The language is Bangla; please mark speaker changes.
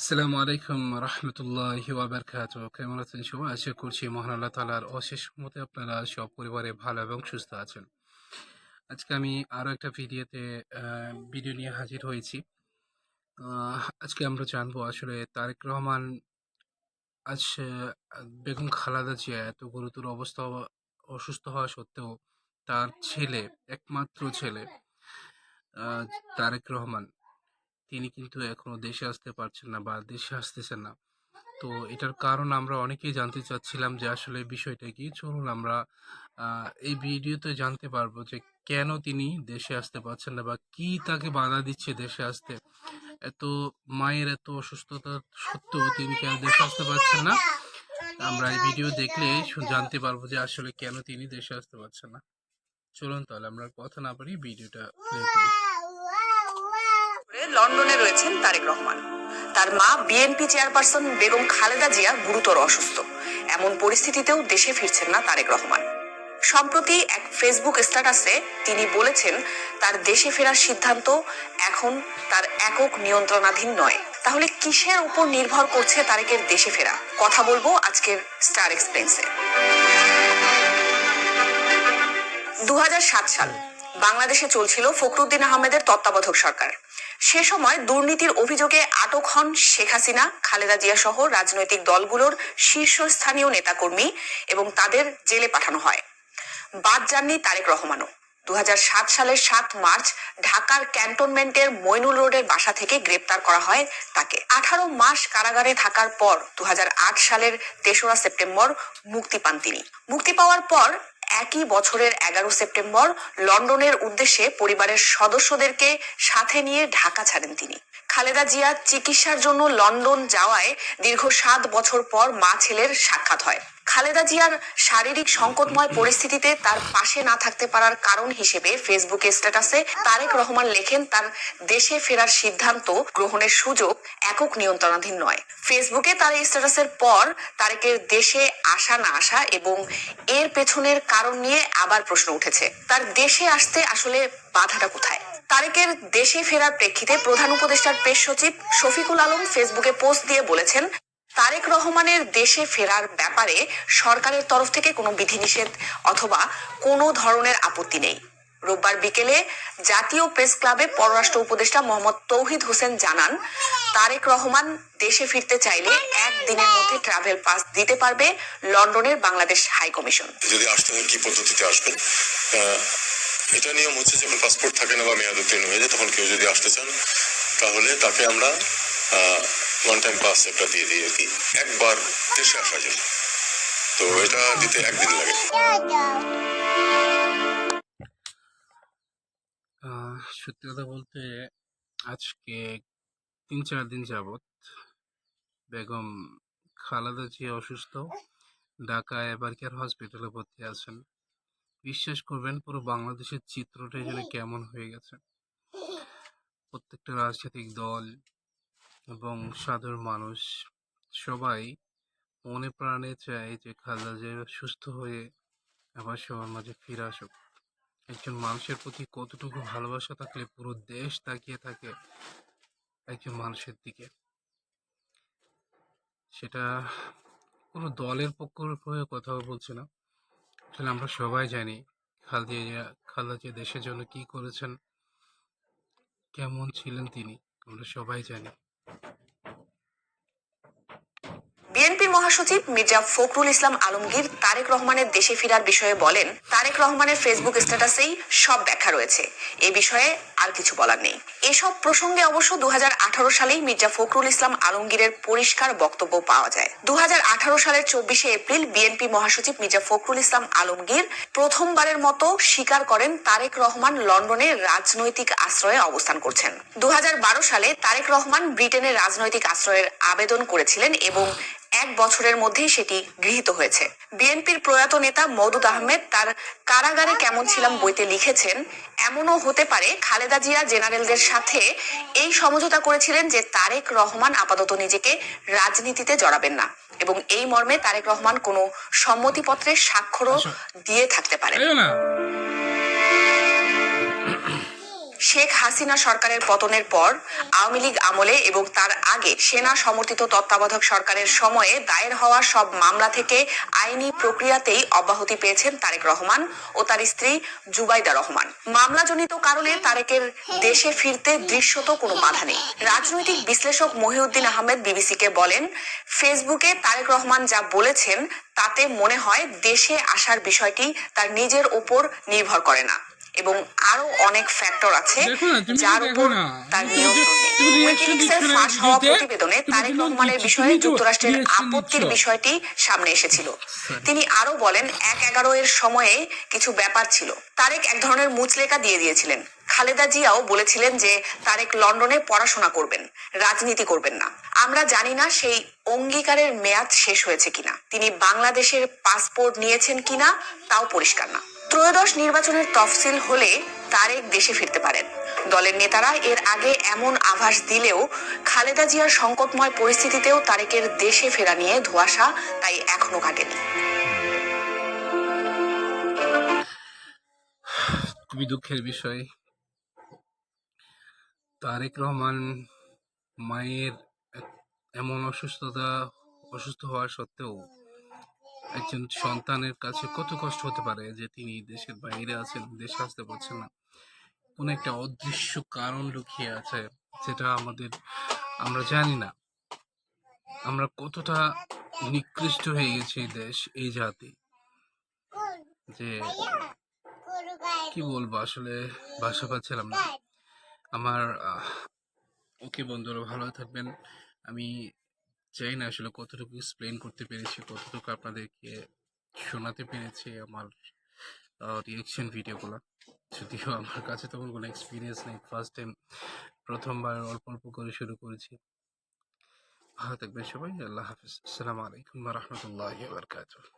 Speaker 1: আসসালামু আলাইকুম রহমতুল্লাহ ওয়াবারকাত কেমন আছেন সবাই? আশা করছি মহান আল্লাহ তালার অশেষ মতে আপনারা সব পরিবারে ভালো এবং সুস্থ আছেন। আজকে আমি আরও একটা ভিডিওতে ভিডিও নিয়ে হাজির হয়েছি। আজকে আমরা জানব আসলে তারেক রহমান, আজ বেগম খালাদা জিয়া এত গুরুতর অবস্থা, অসুস্থ হওয়া সত্ত্বেও তার ছেলে, একমাত্র ছেলে তারেক রহমান। তিনি কিন্তু এখনও দেশে আসতে পারছেন না বা দেশে আসতেছেন না। তো এটার কারণ আমরা অনেকেই জানতে চাচ্ছিলাম যে আসলে বিষয়টা কি। চলুন আমরা এই ভিডিওতে জানতে পারব যে কেন তিনি দেশে আসতে পারছেন না বা কি তাকে বাধা দিচ্ছে দেশে আসতে। এত মায়ের এত অসুস্থতা সত্ত্বেও তিনি কেন দেশে আসতে পারছেন না? আমরা এই ভিডিও দেখলে জানতে পারব যে আসলে কেন তিনি দেশে আসতে পারছেন না। চলুন তাহলে আমরা কথা না পারি ভিডিওটা প্লে করি।
Speaker 2: লন্ডনে রয়েছেন তারেক রহমান। তার মা, বিএনপি চেয়ারপারসন বেগম খালেদা জিয়া গুরুতর অসুস্থ। এমন পরিস্থিতিতেও দেশে ফিরছেন না তারেক রহমান। সম্প্রতি এক ফেসবুক স্ট্যাটাসে তিনি বলেছেন, তার দেশে ফেরার সিদ্ধান্ত এখন তার একক নিয়ন্ত্রণাধীন নয়। তাহলে কিসের উপর নির্ভর করছে তারেকের দেশে ফেরা? কথা বলব আজকের স্টার এক্সপ্রেন্সে দু হাজার সাত সাল। বাংলাদেশে চলছিল ফখরুদ্দিন আহমেদের তত্ত্বাবধায়ক সরকার। সে সময় দুর্নীতির অভিযোগে আটক হন শেখ হাসিনা, খালেদা জিয়া সহ রাজনৈতিক দলগুলোর শীর্ষস্থানীয় নেতাকর্মী এবং তাদের জেলে পাঠানো হয়। বাদ যাননি তারেক রহমানও। দু হাজার সাত সালের সাত মার্চ ঢাকার ক্যান্টনমেন্টের মইনুল রোডের বাসা থেকে গ্রেপ্তার করা হয় তাকে। আঠারো মাস কারাগারে থাকার পর দু হাজার আট সালের তেসরা সেপ্টেম্বর মুক্তি পান তিনি। মুক্তি পাওয়ার পর একই বছরের এগারো সেপ্টেম্বর লন্ডনের উদ্দেশ্যে পরিবারের সদস্যদেরকে সাথে নিয়ে ঢাকা ছাড়েন তিনি। খালেদা জিয়া চিকিৎসার জন্য লন্ডন যাওয়ায় দীর্ঘ সাত বছর পর মা ছেলের সাক্ষাৎ হয়। খালেদা জিয়ার শারীরিক সংকটময় পরিস্থিতিতে তার পাশে না থাকতে পারার কারণ হিসেবে ফেসবুকে স্ট্যাটাসে তারেক রহমান লেখেন, তার দেশে ফেরার সিদ্ধান্ত গ্রহণের সুযোগ একক নিয়ন্ত্রণাধীন নয়। ফেসবুকে তার এই স্ট্যাটাসের পর তারেকের দেশে আসা না আসা এবং এর পেছনের কারণ নিয়ে আবার প্রশ্ন উঠেছে। তার দেশে আসতে আসলে বাধাটা কোথায়? তারেকের দেশে ফেরার প্রেক্ষিতে প্রধান উপদেষ্টার পেশ সচিব শফিকুল আলম ফেসবুকে পোস্ট দিয়ে বলেছেন তারেক রহমানের দেশে ফেরার ব্যাপারে সরকারের তরফ থেকে কোনো বিধিনিষেধ অথবা কোনো ধরনের আপত্তি নেই। রোববার বিকেলে জাতীয় প্রেস ক্লাবে পররাষ্ট্র উপদেষ্টা মোহাম্মদ তৌহিদ হোসেন জানান, তারেক রহমান দেশে ফিরতে চাইলে একদিনের মধ্যে ট্রাভেল পাস দিতে পারবে লন্ডনের বাংলাদেশ হাই কমিশন
Speaker 3: যদি আসতে হয়, কি পদ্ধতিতে আসবেন? এটা নিয়ম হচ্ছে যখন পাসপোর্ট থাকে না বা মেয়াদ উত্তীর্ণ হয়ে যায়, তখন কেউ যদি আসতে চান, তাহলে তাকে আমরা ওয়ান টাইম পাস একটা দিয়ে দিই আর কি? একবার দেশে আসা যায়। তো এটা দিতে একদিন লাগে।
Speaker 1: সত্যি কথা বলতে আজকে তিন চার দিন যাবত বেগম খালাদা জিয়া অসুস্থ। ঢাকায় এবার কেয়ার হসপিটালে ভর্তি আছেন? বিশ্বাস করবেন, পুরো বাংলাদেশের চিত্রটাই যেন কেমন হয়ে গেছে। প্রত্যেকটা রাজনৈতিক দল এবং সাধারণ মানুষ সবাই মনে প্রাণে চায় যে খালেদা জিয়া সুস্থ হয়ে আবার সবার মাঝে ফিরে আসুক। একজন মানুষের প্রতি কতটুকু ভালোবাসা থাকলে পুরো দেশ তাকিয়ে থাকে একজন মানুষের দিকে। সেটা কোনো দলের পক্ষ হয়ে কথা বলছে না। আসলে আমরা সবাই জানি খালদা জিয়া খালদা জিয়া দেশের জন্য কি করেছেন, কেমন ছিলেন তিনি, আমরা সবাই জানি।
Speaker 2: বিএনপি মহাসচিব মির্জা ফখরুল ইসলাম আলমগীর তারেক রহমানের দেশে ফেরার বিষয়ে বলেন, তারেক রহমানের ফেসবুক স্ট্যাটাসেই সব ব্যাখ্যা রয়েছে। এ বিষয়ে আর কিছু বলার নেই। এসব প্রসঙ্গে অবশ্য দু সালেই মির্জা ফখরুল ইসলাম আলমগীরের পরিষ্কার বক্তব্য পাওয়া যায়। দু সালের চব্বিশে এপ্রিল বিএনপি মহাসচিব মির্জা ফখরুল ইসলাম আলমগীর প্রথমবারের মতো স্বীকার করেন তারেক রহমান লন্ডনে রাজনৈতিক আশ্রয়ে অবস্থান করছেন। দু হাজার বারো সালে তারেক রহমান ব্রিটেনের রাজনৈতিক আশ্রয়ের আবেদন করেছিলেন এবং এক বছরের মধ্যেই সেটি গৃহীত হয়েছে। বিএনপির প্রয়াত নেতা মওদুদ আহমেদ তার কারাগারে কেমন ছিলাম বইতে লিখেছেন এমনও হতে পারে খালেদা জিয়া জেনারেলদের সাথে এই সমঝোতা করেছিলেন যে তারেক রহমান আপাতত নিজেকে রাজনীতিতে জড়াবেন না এবং এই মর্মে তারেক রহমান কোনো সম্মতিপত্রে স্বাক্ষরও দিয়ে থাকতে পারেন। শেখ হাসিনা সরকারের পতনের পর আওয়ামী লীগ আমলে এবং তার আগে সেনা সমর্থিত তত্ত্বাবধায়ক সরকারের সময়ে দায়ের হওয়া সব মামলা থেকে আইনি প্রক্রিয়াতেই অব্যাহতি পেয়েছেন তারেক রহমান ও তার স্ত্রী জুবাইদা রহমান। মামলাজনিত কারণে তারেকের দেশে ফিরতে দৃশ্যত কোনো বাধা নেই। রাজনৈতিক বিশ্লেষক মহিউদ্দিন আহমেদ বিবিসিকে বলেন, ফেসবুকে তারেক রহমান যা বলেছেন তাতে মনে হয় দেশে আসার বিষয়টি তার নিজের উপর নির্ভর করে না। এবং আরও অনেক ফ্যাক্টর আছে যার উপর তার নিয়ন্ত্রণ উইকিলিক্সের ফাঁস হওয়া প্রতিবেদনে তারেক রহমানের বিষয়ে যুক্তরাষ্ট্রের আপত্তির বিষয়টি সামনে এসেছিল। তিনি আরও বলেন এক এগারো এর সময়ে কিছু ব্যাপার ছিল। তারেক এক ধরনের মুচলেকা দিয়ে দিয়েছিলেন। খালেদা জিয়াও বলেছিলেন যে তারেক লন্ডনে পড়াশোনা করবেন রাজনীতি করবেন না। আমরা জানি না সেই অঙ্গীকারের মেয়াদ শেষ হয়েছে কিনা। তিনি বাংলাদেশের পাসপোর্ট নিয়েছেন কিনা তাও পরিষ্কার না। ত্রয়োদশ নির্বাচনের তফসিল হলে তারেক দেশে ফিরতে পারেন। দলের নেতারা এর আগে এমন আভাস দিলেও খালেদা জিয়ার সংকটময় পরিস্থিতিতেও তারেকের দেশে ফেরা নিয়ে ধোঁয়াশা তাই এখনও কাটেনি
Speaker 1: খুবই দুঃখের বিষয়। তারেক রহমান মায়ের এমন অসুস্থতা অসুস্থ হওয়া সত্ত্বেও একজন সন্তানের কাছে কত কষ্ট হতে পারে যে তিনি দেশের বাইরে আছেন, দেশে আসতে পারছেন না। কোনো একটা অদৃশ্য কারণ লুকিয়ে আছে যেটা আমাদের আমরা জানি না। আমরা কতটা নিকৃষ্ট হয়ে গেছি এই দেশ, এই জাতি। যে কি বলব, আসলে ভাষা পাচ্ছিলাম না। আমার ওকে বন্ধুরা ভালো থাকবেন। আমি চাই না আসলে কতটুকু এক্সপ্লেন করতে পেরেছি, কতটুকু আপনাদেরকে শোনাতে পেরেছি আমার রিয়েকশন ভিডিওগুলো যদিও আমার কাছে তখন কোনো এক্সপিরিয়েন্স নেই ফার্স্ট টাইম প্রথমবার অল্প অল্প করে শুরু করেছি। ভালো থাকবেন সবাই, আল্লাহ হাফিজ। আসসালামু আলাইকুম রহমতুল্লাহ বারকাতুহ।